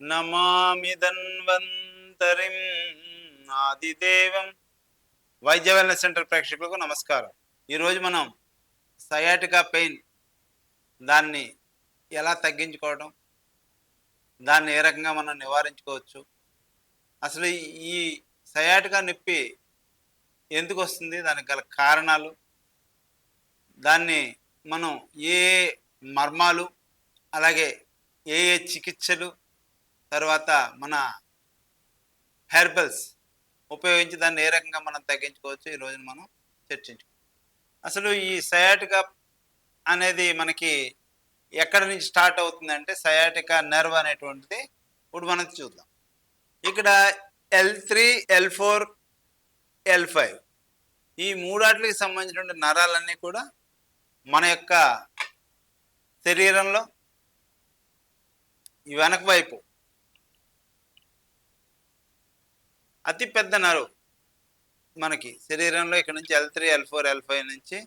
నమామి ధన్వంతరిం ఆదిదేవం. వైద్య wellness centre ప్రేక్షకులకు నమస్కారం. ఈరోజు మనం సయాటికా పెయిన్ దాన్ని ఎలా తగ్గించుకోవడం దాన్ని ఏ రకంగా మనం నివారించుకోవచ్చు అసలు ఈ సయాటికా నొప్పి ఎందుకు వస్తుంది దానికి గల కారణాలు దాన్ని మనం ఏ మర్మాలు అలాగే ఏ ఏ చికిత్సలు తర్వాత మన హెర్బల్స్ ఉపయోగించి దాన్ని ఏ రకంగా మనం తగ్గించుకోవచ్చు ఈ రోజున మనం చర్చించుకోవచ్చు అసలు ఈ సయాటికా అనేది మనకి ఎక్కడ నుంచి స్టార్ట్ అవుతుందంటే సయాటికా నర్వ్ అనేటువంటిది ఇప్పుడు మనం చూద్దాం. ఇక్కడ L three L four L five ఈ మూడాట్లకి సంబంధించినటువంటి నరాలన్నీ కూడా మన యొక్క శరీరంలో ఈ వెనక వైపు అతి పెద్ద నరువు మనకి శరీరంలో ఇక్కడ నుంచి L three L four L five నుంచి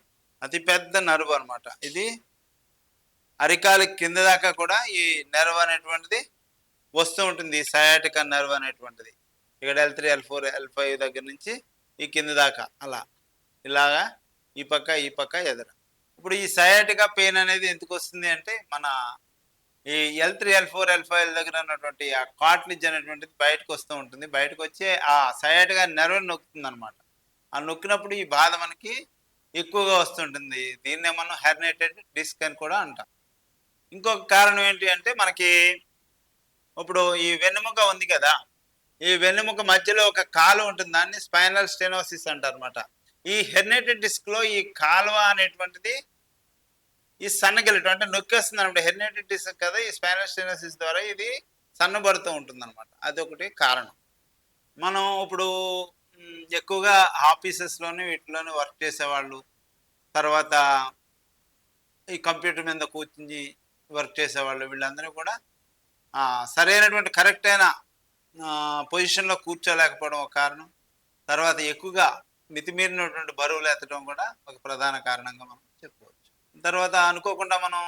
అతి పెద్ద నరువు అనమాట ఇది అరికాలి కింద దాకా కూడా ఈ నెర్వ్ అనేటువంటిది వస్తూ ఉంటుంది. ఈ సయాటికా నర్వ్ అనేటువంటిది. ఇక్కడ L three L four L five దగ్గర నుంచి ఈ కింద దాకా అలా. ఇలాగా ఈ పక్క ఈ పక్క ఎదురు. ఇప్పుడు ఈ సయాటిక పెయిన్ అనేది ఎందుకు వస్తుంది అంటే మన ఈ L three L four L five దగ్గర ఉన్నటువంటి ఆ కాట్లిజ్ అనేటువంటిది బయటకు వస్తూ ఉంటుంది. బయటకు వచ్చి ఆ సైడ్గా నెర్వ్ నొక్కుతుంది అనమాట ఆ నొక్కినప్పుడు ఈ బాధ మనకి ఎక్కువగా వస్తుంటుంది. దీన్నే మనం హెర్నేటెడ్ డిస్క్ అని కూడా అంటాం. ఇంకొక కారణం ఏంటి అంటే మనకి ఇప్పుడు ఈ వెన్నెముక ఉంది కదా ఈ వెన్నెముక మధ్యలో ఒక కాలువ ఉంటుంది. దాన్ని స్పైనల్ స్టెనోసిస్ అంటారు అనమాట ఈ హెర్నేటెడ్ డిస్క్లో ఈ కాలువ అనేటువంటిది ఈ సన్నగిలటం అంటే నొక్కేస్తుంది అనమాట. హెర్నేటిటిస్ కదా ఈ స్పైనల్ ద్వారా ఇది సన్నబడుతూ ఉంటుంది అనమాట అదొకటి కారణం. మనం ఇప్పుడు ఎక్కువగా ఆఫీసెస్లోనే వీటిలోనే వర్క్ చేసేవాళ్ళు తర్వాత ఈ కంప్యూటర్ మీద కూర్చుని వర్క్ చేసేవాళ్ళు వీళ్ళందరూ కూడా సరైనటువంటి కరెక్ట్ అయిన పొజిషన్లో కూర్చోలేకపోవడం ఒక కారణం. తర్వాత ఎక్కువగా మితిమీరినటువంటి బరువులు ఎత్తడం కూడా ఒక ప్రధాన కారణంగా మనం చెప్పుకోవచ్చు. తర్వాత అనుకోకుండా మనం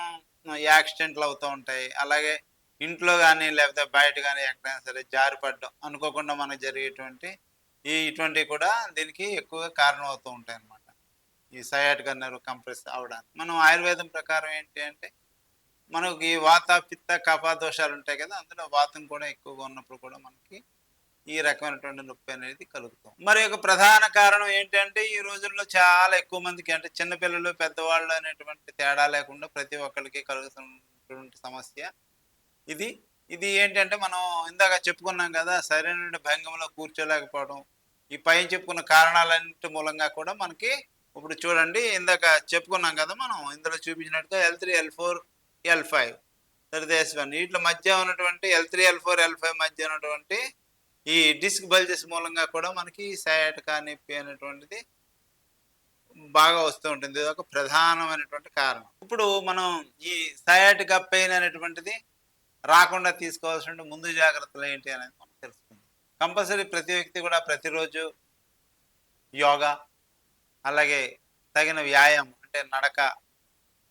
యాక్సిడెంట్లు అవుతూ ఉంటాయి. అలాగే ఇంట్లో కానీ లేకపోతే బయట కానీ ఎక్కడైనా సరే జారిపడడం అనుకోకుండా మనకు జరిగేటువంటి ఈ ఇటువంటివి కూడా దీనికి ఎక్కువగా కారణం అవుతూ ఉంటాయి అన్నమాట. ఈ సయాటిక నర్వ్ కంప్రెస్ అవడానికి. మనం ఆయుర్వేదం ప్రకారం ఏంటి అంటే మనకి వాత పిత్త కఫా దోషాలు ఉంటాయి కదా అందులో వాతం కూడా ఎక్కువగా ఉన్నప్పుడు కూడా మనకి ఈ రకమైనటువంటి నొప్పి అనేది కలుగుతాం. మరి యొక్క ప్రధాన కారణం ఏంటంటే ఈ రోజుల్లో చాలా ఎక్కువ మందికి అంటే చిన్నపిల్లలు పెద్దవాళ్ళు అనేటువంటి తేడా లేకుండా ప్రతి ఒక్కరికి కలుగుతున్నటువంటి సమస్య ఇది. ఇది ఏంటంటే మనం ఇందాక చెప్పుకున్నాం కదా సరైన భంగంలో కూర్చోలేకపోవడం. ఈ పైన చెప్పుకున్న కారణాలన్నింటి మూలంగా కూడా మనకి ఇప్పుడు చూడండి ఇందాక చెప్పుకున్నాం కదా మనం ఇందులో చూపించినట్టుగా L three L four L five తర్వాత ఎస్ వన్ వీటిలో మధ్య ఉన్నటువంటి L three L four L five మధ్య ఉన్నటువంటి ఈ డిస్క్ బల్జెస్ మూలంగా కూడా మనకి సయాటకా నొప్పి అనేటువంటిది బాగా వస్తూ ఉంటుంది. ఇది ఒక ప్రధానమైనటువంటి కారణం. ఇప్పుడు మనం ఈ సయాటికా పెయిన్ అనేటువంటిది రాకుండా తీసుకోవాల్సిన ముందు జాగ్రత్తలు ఏంటి అనేది మనం తెలుసుకుందాం. కంపల్సరీ ప్రతి వ్యక్తి కూడా ప్రతిరోజు యోగా అలాగే తగిన వ్యాయామం అంటే నడక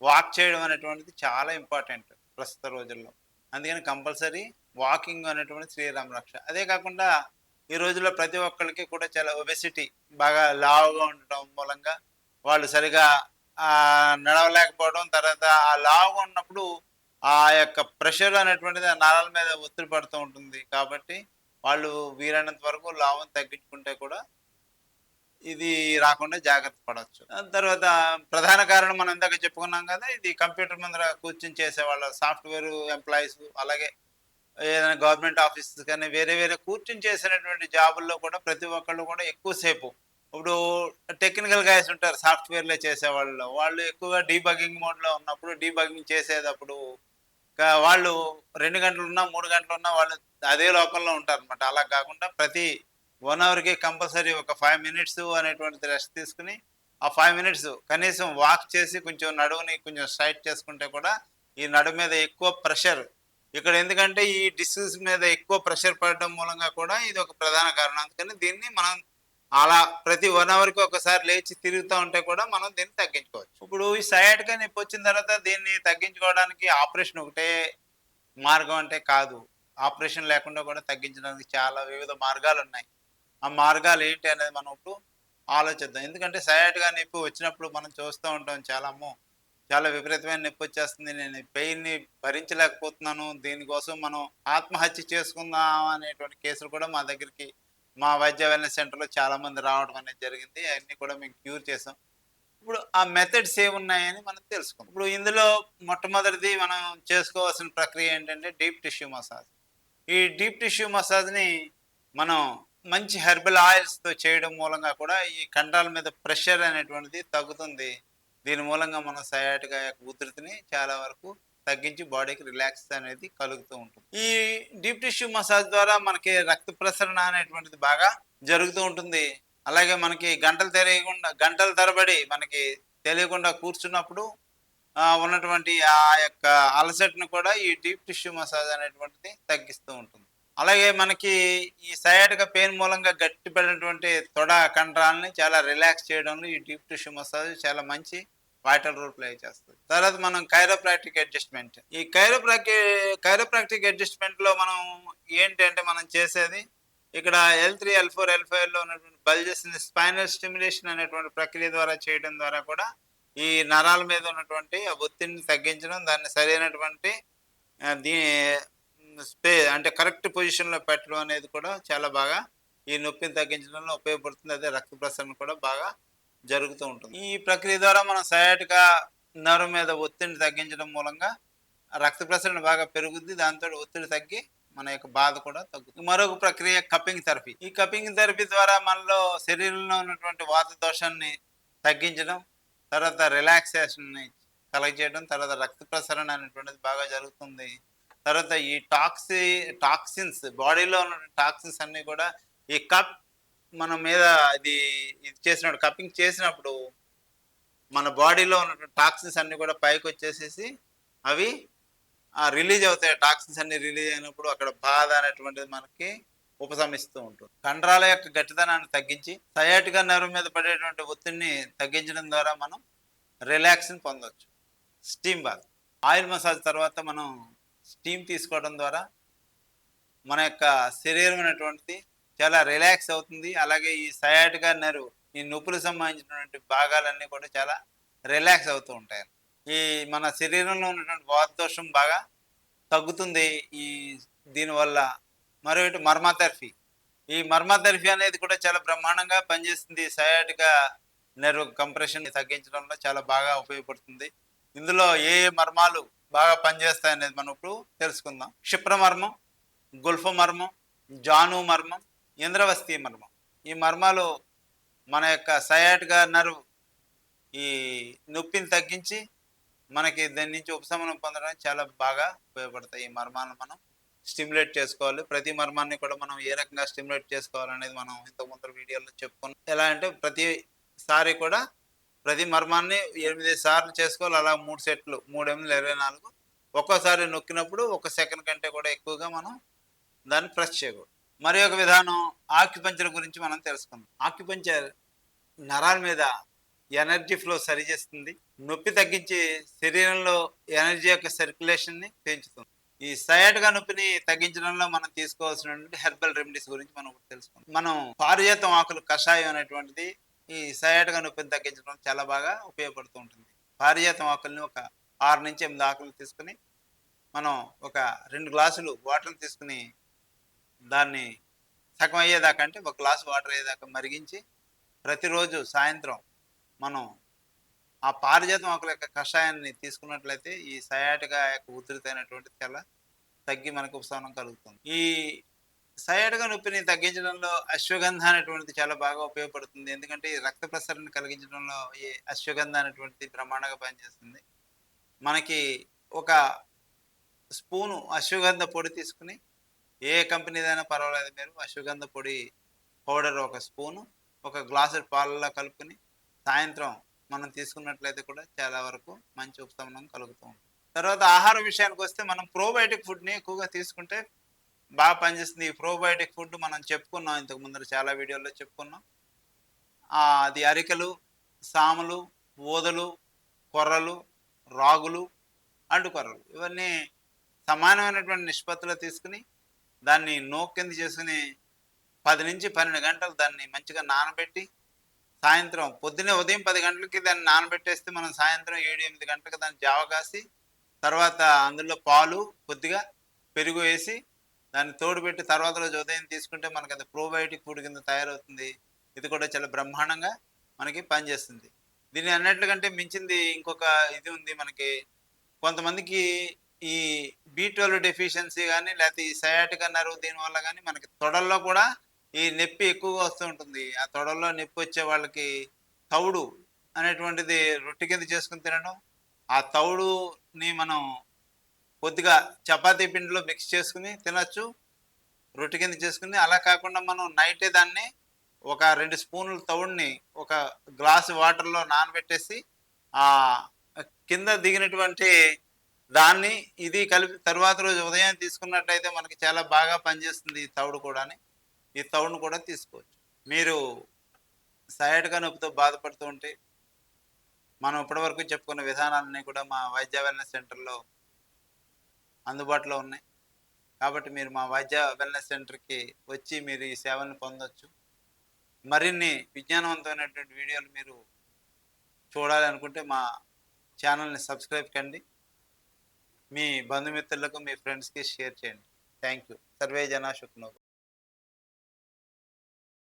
వాక్ చేయడం అనేటువంటిది చాలా ఇంపార్టెంట్ ప్రస్తుత రోజుల్లో. అందుకని కంపల్సరీ వాకింగ్ అనేటువంటి శ్రీరామ రక్ష. అదే కాకుండా ఈ రోజుల్లో ప్రతి ఒక్కరికి కూడా చాలా ఒబెసిటీ బాగా లావుగా ఉండటం మూలంగా వాళ్ళు సరిగా నడవలేకపోవడం తర్వాత ఆ లావుగా ఉన్నప్పుడు ఆ యొక్క ప్రెషర్ అనేటువంటిది ఆ నరాల మీద ఒత్తిడి పడుతూ ఉంటుంది. కాబట్టి వాళ్ళు వీలైనంత వరకు లావం తగ్గించుకుంటే కూడా ఇది రాకుండా జాగ్రత్త పడవచ్చు. తర్వాత ప్రధాన కారణం మనం ఇందాక చెప్పుకున్నాం కదా ఇది కంప్యూటర్ ముందర కూర్చొని చేసే వాళ్ళ సాఫ్ట్వేర్ ఎంప్లాయీస్ అలాగే ఏదైనా గవర్నమెంట్ ఆఫీసెస్ కానీ వేరే వేరే కూర్చుని చేసినటువంటి జాబుల్లో కూడా ప్రతి ఒక్కళ్ళు కూడా ఎక్కువసేపు ఇప్పుడు టెక్నికల్ గైస్ ఉంటారు సాఫ్ట్వేర్లో చేసేవాళ్ళు వాళ్ళు ఎక్కువగా డీబగింగ్ మోడ్లో ఉన్నప్పుడు డీబగింగ్ చేసేటప్పుడు వాళ్ళు రెండు గంటలు ఉన్నా మూడు గంటలు ఉన్నా వాళ్ళు అదే లోకంలో ఉంటారు అనమాట అలా కాకుండా ప్రతి వన్ అవర్కి కంపల్సరీ ఒక ఫైవ్ మినిట్స్ అనేటువంటిది రెస్ట్ తీసుకుని ఆ ఫైవ్ మినిట్స్ కనీసం వాక్ చేసి కొంచెం నడువుని కొంచెం స్ట్రైట్ చేసుకుంటే కూడా ఈ నడుము మీద ఎక్కువ ప్రెషర్ ఇక్కడ ఎందుకంటే ఈ డిసీజ్ మీద ఎక్కువ ప్రెషర్ పడడం మూలంగా కూడా ఇది ఒక ప్రధాన కారణం. అందుకని దీన్ని మనం అలా ప్రతి వన్ అవర్కి ఒకసారి లేచి తిరుగుతూ ఉంటే కూడా మనం దీన్ని తగ్గించుకోవచ్చు. ఇప్పుడు ఈ సయాటికా నొప్పి వచ్చిన తర్వాత దీన్ని తగ్గించుకోవడానికి ఆపరేషన్ ఒకటే మార్గం అంటే కాదు. ఆపరేషన్ లేకుండా కూడా తగ్గించడానికి చాలా వివిధ మార్గాలు ఉన్నాయి. ఆ మార్గాలు ఏంటి అనేది మనం ఇప్పుడు ఆలోచిద్దాం. ఎందుకంటే సయాటిగా నొప్పి వచ్చినప్పుడు మనం చూస్తూ ఉంటాం చాలా అమ్మో. చాలా విపరీతమైన నొప్పి వచ్చేస్తుంది. నేను పెయిన్ని భరించలేకపోతున్నాను. దీనికోసం మనం ఆత్మహత్య చేసుకుందాం అనేటువంటి కేసులు కూడా మా దగ్గరికి మా వైద్య వెల్నెస్ సెంటర్లో చాలామంది రావడం అనేది జరిగింది. అవన్నీ కూడా మేము క్యూర్ చేసాం ఇప్పుడు ఆ మెథడ్స్ ఏమున్నాయని మనం తెలుసుకుందాం. ఇప్పుడు ఇందులో మొట్టమొదటిది మనం చేసుకోవాల్సిన ప్రక్రియ ఏంటంటే డీప్ టిష్యూ మసాజ్ ఈ డీప్ టిష్యూ మసాజ్ని మనం మంచి హెర్బల్ ఆయిల్స్తో చేయడం మూలంగా కూడా ఈ కండరాల మీద ప్రెషర్ అనేటువంటిది తగ్గుతుంది. దీని మూలంగా మన సయాటిగా యొక్క ఉధృతిని చాలా వరకు తగ్గించి బాడీకి రిలాక్స్ అనేది కలుగుతూ ఉంటుంది. ఈ డీప్ టిష్యూ మసాజ్ ద్వారా మనకి రక్త ప్రసరణ అనేటువంటిది బాగా జరుగుతూ ఉంటుంది. అలాగే మనకి గంటలు తెలియకుండా గంటల తరబడి మనకి తెలియకుండా కూర్చున్నప్పుడు ఉన్నటువంటి ఆ యొక్క అలసటను కూడా ఈ డీప్ టిష్యూ మసాజ్ అనేటువంటిది తగ్గిస్తూ ఉంటుంది. అలాగే మనకి ఈ సయాటిక పెయిన్ మూలంగా గట్టిపడినటువంటి తొడ కండరాలని చాలా రిలాక్స్ చేయడంలో ఈ డీప్ టిష్యూ మసాజ్ చాలా మంచి వైటల్ రోల్ ప్లే చేస్తుంది. తర్వాత మనం కైరోప్రాక్టిక్ అడ్జస్ట్మెంట్ ఈ కైరోప్రాక్టి కైరోప్రాక్టిక్ అడ్జస్ట్మెంట్లో మనం ఏంటి అంటే మనం చేసేది ఇక్కడ L three L four L ఫైవ్లో ఉన్నటువంటి బల్జెస్ని స్పైనల్ స్టిమ్యులేషన్ అనేటువంటి ప్రక్రియ ద్వారా చేయడం ద్వారా కూడా ఈ నరాల మీద ఉన్నటువంటి ఒత్తిడిని తగ్గించడం దాన్ని సరైనటువంటి దీని దీ స్పే అంటే కరెక్ట్ పొజిషన్లో పెట్టడం అనేది కూడా చాలా బాగా ఈ నొప్పిని తగ్గించడంలో ఉపయోగపడుతుంది. అదే రక్త ప్రసరణ కూడా బాగా జరుగుతూ ఉంటుంది. ఈ ప్రక్రియ ద్వారా మనం సయాటిక నరం మీద ఒత్తిడిని తగ్గించడం మూలంగా రక్త ప్రసరణ బాగా పెరుగుద్ది. దాంతో ఒత్తిడి తగ్గి మన యొక్క బాధ కూడా తగ్గుతుంది. మరొక ప్రక్రియ కప్పింగ్ థెరపీ. ఈ కప్పింగ్ థెరపీ ద్వారా మనలో శరీరంలో ఉన్నటువంటి వాత దోషాన్ని తగ్గించడం తర్వాత రిలాక్సేషన్ని కలగజేయడం తర్వాత రక్త ప్రసరణ అనేటువంటిది బాగా జరుగుతుంది. తర్వాత ఈ టాక్సి టాక్సిన్స్ బాడీలో ఉన్న టాక్సిన్స్ అన్నీ కూడా ఈ కప్ మన మీద ఇది ఇది చేసినప్పుడు కప్పింగ్ చేసినప్పుడు మన బాడీలో ఉన్న టాక్సిన్స్ అన్నీ కూడా పైకి వచ్చేసేసి అవి రిలీజ్ అవుతాయి. టాక్సిన్స్ అన్ని రిలీజ్ అయినప్పుడు అక్కడ బాధ అనేటువంటిది మనకి ఉపశమిస్తూ ఉంటుంది. కండరాల యొక్క గట్టిదనాన్ని తగ్గించి సయాటిగా నర్వ్ మీద పడేటువంటి ఒత్తిడిని తగ్గించడం ద్వారా మనం రిలాక్స్ని పొందవచ్చు స్టీమ్ బాత్ ఆయిల్ మసాజ్ తర్వాత మనం స్టీమ్ తీసుకోవడం ద్వారా మన యొక్క శరీరం అనేటువంటిది చాలా రిలాక్స్ అవుతుంది. అలాగే ఈ సయాటిగా నర్వ్ ఈ నొప్పులు సంబంధించినటువంటి భాగాలన్నీ కూడా చాలా రిలాక్స్ అవుతూ ఉంటాయి. ఈ మన శరీరంలో ఉన్నటువంటి వాతదోషం బాగా తగ్గుతుంది. ఈ దీనివల్ల మరొకటి మర్మాథెరపీ. ఈ మర్మాథెరపీ అనేది కూడా చాలా బ్రహ్మాండంగా పనిచేస్తుంది. సయాటిగా నెర్వ్ కంప్రెషన్ తగ్గించడంలో చాలా బాగా ఉపయోగపడుతుంది. ఇందులో ఏ ఏ మర్మాలు బాగా పనిచేస్తాయి అనేది మనం ఇప్పుడు తెలుసుకుందాం. క్షిప్ర మర్మం గుల్ఫ మర్మం జాను మర్మం ఇంద్రవస్తి మర్మం. ఈ మర్మాలు మన యొక్క సయాట్గా నర్వ్ ఈ నొప్పిని తగ్గించి మనకి దాని నుంచి ఉపశమనం పొందడానికి చాలా బాగా ఉపయోగపడతాయి. ఈ మర్మాలను మనం స్టిమ్యులేట్ చేసుకోవాలి. ప్రతి మర్మాన్ని కూడా మనం ఏ రకంగా స్టిమ్యులేట్ చేసుకోవాలనేది మనం ఇంతకు ముందు వీడియోలో చెప్పుకున్నాం. ఎలా అంటే ప్రతిసారి కూడా ప్రతి మర్మాన్ని ఎనిమిది సార్లు చేసుకోవాలి. అలా మూడు సెట్లు మూడు ఎనిమిది ఇరవై నాలుగు. ఒక్కోసారి నొక్కినప్పుడు ఒక సెకండ్ కంటే కూడా ఎక్కువగా మనం దాన్ని ప్రెస్ చేయకూడదు. మరి ఒక విధానం ఆక్యుపంచర్ గురించి మనం తెలుసుకుందాం. ఆక్యుపంచర్ నరాల మీద ఎనర్జీ ఫ్లో సరిచేస్తుంది నొప్పి తగ్గించి శరీరంలో ఎనర్జీ యొక్క సర్క్యులేషన్ని పెంచుతుంది. ఈ సయాటగా నొప్పిని తగ్గించడంలో మనం తీసుకోవాల్సినటువంటి హెర్బల్ రెమెడీస్ గురించి మనం తెలుసుకుందాం. మనం పారిజాతం ఆకులు కషాయం అనేటువంటిది ఈ సయాట్గా నొప్పిని తగ్గించడం చాలా బాగా ఉపయోగపడుతూ ఉంటుంది. పారిజాతం ఆకుల్ని ఒక ఆరు నుంచి ఎనిమిది ఆకులు తీసుకుని మనం ఒక రెండు గ్లాసులు వాటర్ తీసుకుని దాన్ని సగం అయ్యేదాకా అంటే ఒక గ్లాసు వాటర్ అయ్యేదాకా మరిగించి ప్రతిరోజు సాయంత్రం మనం ఆ పారిజాతం ఆకుల యొక్క కషాయాన్ని తీసుకున్నట్లయితే ఈ సయాటిగా యొక్క ఉధృతి అయినటువంటి చాలా తగ్గి మనకు ఉపశమనం కలుగుతుంది. ఈ సయాడుగా నొప్పిని తగ్గించడంలో అశ్వగంధ అనేటువంటిది చాలా బాగా ఉపయోగపడుతుంది. ఎందుకంటే ఈ రక్త ప్రసరణ కలిగించడంలో ఈ అశ్వగంధ అనేటువంటిది బ్రహ్మాండంగా పనిచేస్తుంది. మనకి ఒక స్పూను అశ్వగంధ పొడి తీసుకుని ఏ కంపెనీదైనా పర్వాలేదు మీరు. అశ్వగంధ పొడి పౌడర్ ఒక స్పూను ఒక గ్లాసు పాలలో కలుపుకొని సాయంత్రం మనం తీసుకున్నట్లయితే కూడా చాలా వరకు మంచి ఉపశమనం కలుగుతూ ఉంటుంది. తర్వాత ఆహార విషయానికి వస్తే మనం ప్రోబయోటిక్ ఫుడ్ని ఎక్కువగా తీసుకుంటే బాగా పనిచేస్తుంది. ఈ ప్రోబయోటిక్ ఫుడ్ మనం చెప్పుకున్నాం ఇంతకు ముందర చాలా వీడియోల్లో చెప్పుకున్నాం. అది అరికలు సాములు ఊదలు కొర్రలు రాగులు అడ్డుకొర్రలు ఇవన్నీ సమానమైనటువంటి నిష్పత్తిలో తీసుకుని దాన్ని నోక్కింది చేసుకుని పది నుంచి పన్నెండు గంటలు దాన్ని మంచిగా నానబెట్టి సాయంత్రం పొద్దున్నే ఉదయం పది గంటలకి దాన్ని నానబెట్టేస్తే మనం సాయంత్రం ఏడు ఎనిమిది గంటలకు దాన్ని జావ కాసి తర్వాత అందులో పాలు కొద్దిగా పెరుగు వేసి దాన్ని తోడుపెట్టి తర్వాత రోజు ఉదయం తీసుకుంటే మనకి అది ప్రోబయోటిక్ ఫుడ్ కింద తయారవుతుంది. ఇది కూడా చాలా బ్రహ్మాండంగా మనకి పనిచేస్తుంది. దీన్ని అన్నిటికంటే మించింది ఇంకొక ఇది ఉంది మనకి. కొంతమందికి ఈ బి ట్వెల్వ్ డెఫిషియన్సీ కానీ లేకపోతే ఈ సయాటిక్ అన్నారు దీనివల్ల కానీ మనకి తొడల్లో కూడా ఈ నొప్పి ఎక్కువగా వస్తూ ఉంటుంది. ఆ తొడల్లో నొప్పి వచ్చే వాళ్ళకి తౌడు అనేటువంటిది రొట్టె కింద చేసుకుని తినడం ఆ తౌడుని మనం కొద్దిగా చపాతీ పిండిలో మిక్స్ చేసుకుని తినచ్చు రొట్టె కింద చేసుకుని. అలా కాకుండా మనం నైటే దాన్ని ఒక రెండు స్పూన్ల తవుడిని ఒక గ్లాస్ వాటర్లో నానబెట్టేసి ఆ కింద దిగినటువంటి దాన్ని ఇది కలిపి తర్వాత రోజు ఉదయం తీసుకున్నట్టయితే మనకి చాలా బాగా పనిచేస్తుంది ఈ తౌడు కూడా ఈ తవుడును కూడా తీసుకోవచ్చు. మీరు సయాటిగా నొప్పితో బాధపడుతూ ఉంటే మనం ఇప్పటివరకు చెప్పుకున్న విధానాలన్నీ కూడా మా వైద్య వెల్నెస్ సెంటర్లో అందుబాటులో ఉన్నాయి. కాబట్టి మీరు మా వైద్య వెల్నెస్ సెంటర్కి వచ్చి మీరు ఈ సేవలను పొందొచ్చు. మరిన్ని విజ్ఞానవంతమైనటువంటి వీడియోలు మీరు చూడాలి అనుకుంటే మా ఛానల్ని సబ్స్క్రైబ్ కండి. మీ బంధుమిత్రులకు మీ ఫ్రెండ్స్కి షేర్ చేయండి. థ్యాంక్ యూ సర్వే జనా శుక్నో